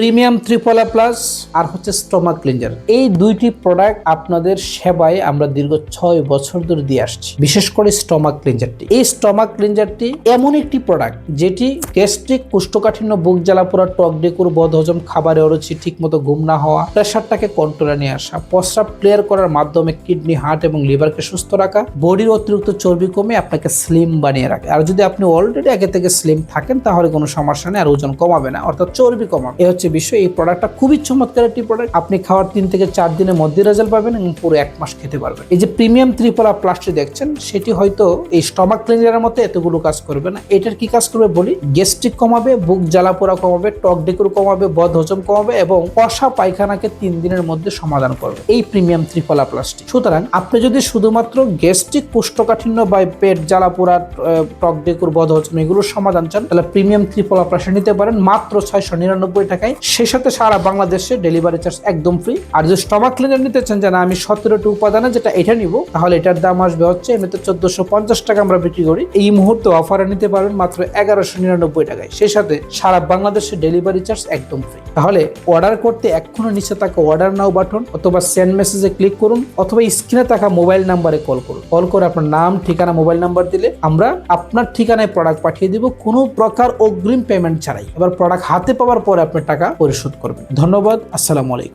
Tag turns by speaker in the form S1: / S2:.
S1: Premium ত্রিপলা plus আর হচ্ছে stomach cleanser. এই দুইটি প্রোডাক্ট আপনাদের সেবায় আমরা দীর্ঘ ছয় বছর ধরে দিয়ে আসছি, বিশেষ করে স্টোমাক ক্লিনজারটি। এই স্টোমাক ক্লিনজারটি এমন একটি প্রোডাক্ট যেটি গ্যাস্ট্রিক কুষ্ঠকাঠিন্য, বুক জ্বালা পোড়া, টক ডেকুর বদ হজম খাবারে অরুচি ঠিক মতো ঘুম না হওয়া, প্রেশারটাকে কন্ট্রোলে নিয়ে আসা, প্রস্রাব ক্লিয়ার করার মাধ্যমে কিডনি, হার্ট এবং লিভারকে সুস্থ রাখা, বডির অতিরিক্ত চর্বি কমে আপনাকে স্লিম বানিয়ে রাখে। আর যদি আপনি অলরেডি আগে থেকে স্লিম থাকেন, তাহলে কোনো সমস্যা নেই, আর ওজন কমাবে না, অর্থাৎ চর্বি কমাবে। এ হচ্ছে বিষয়, এই প্রোডাক্টটা খুবই চমৎকার একটি প্রোডাক্ট আপনি খাওয়ার তিন থেকে চার দিনের মধ্যে রেজাল্ট পাবেন এবং পুরো এক মাস খেতে পারবেন। এই যে প্রিমিয়াম ত্রিপলা প্লাস্টিক দেখছেন, সেটি হয়তো এই স্টমাক ক্লিনারের মতো এতগুলো কাজ করবে না। এটার কি কাজ করবে বলি? গ্যাস্ট্রিক কমাবে, বুক জ্বালা পোড়া কমাবে টক ডেকুর কমাবে বদ হজম কমাবে এবং কষা পায়খানাকে তিন দিনের মধ্যে সমাধান করবে। এই প্রিমিয়াম ত্রিপলা প্লাস্টিক সুতরাং আপনি যদি শুধুমাত্র গ্যাস্ট্রিক কোষ্ঠকাঠিন্য বা পেট জ্বালা পোড়া টক ডেকুর বদ হজম এগুলোর সমাধান চান, তাহলে প্রিমিয়াম ত্রিপলা প্লাস্টিক নিতে পারেন মাত্র ছয়শো নিরানব্বই টাকায়। সেই সাথে সারা বাংলাদেশে ডেলিভারি চার্জ একদম ফ্রি আর যদি স্টমাক ক্লিনার নিতে চান যে না আমি সতেরোটি উপাদানে যেটা এটা নিব, তাহলে এটার দাম আসবে হচ্ছে এমনিতে চোদ্দশো পঞ্চাশ টাকা আমরা বিক্রি করি। এই মুহূর্তে অফারে নিতে পারবেন মাত্র এগারোশো নিরানব্বই টাকায়। সেই সাথে সারা বাংলাদেশে ডেলিভারি চার্জ একদম ফ্রি তাহলে অর্ডার করতে এক্ষুনি নিচে থাকা অর্ডার নাও বাটন অথবা সেন্ড মেসেজে ক্লিক করুন, অথবা স্ক্রিনে থাকা মোবাইল নাম্বারে কল করুন। কল করে আপনার নাম, ঠিকানা মোবাইল নাম্বার দিলে আমরা আপনার ঠিকানায় প্রোডাক্ট পাঠিয়ে দিব, কোনো প্রকার অগ্রিম পেমেন্ট ছাড়াই। এবার প্রোডাক্ট হাতে পাওয়ার পরে আপনার টাকা পরিশোধ করবেন। ধন্যবাদ আসসালামু আলাইকুম।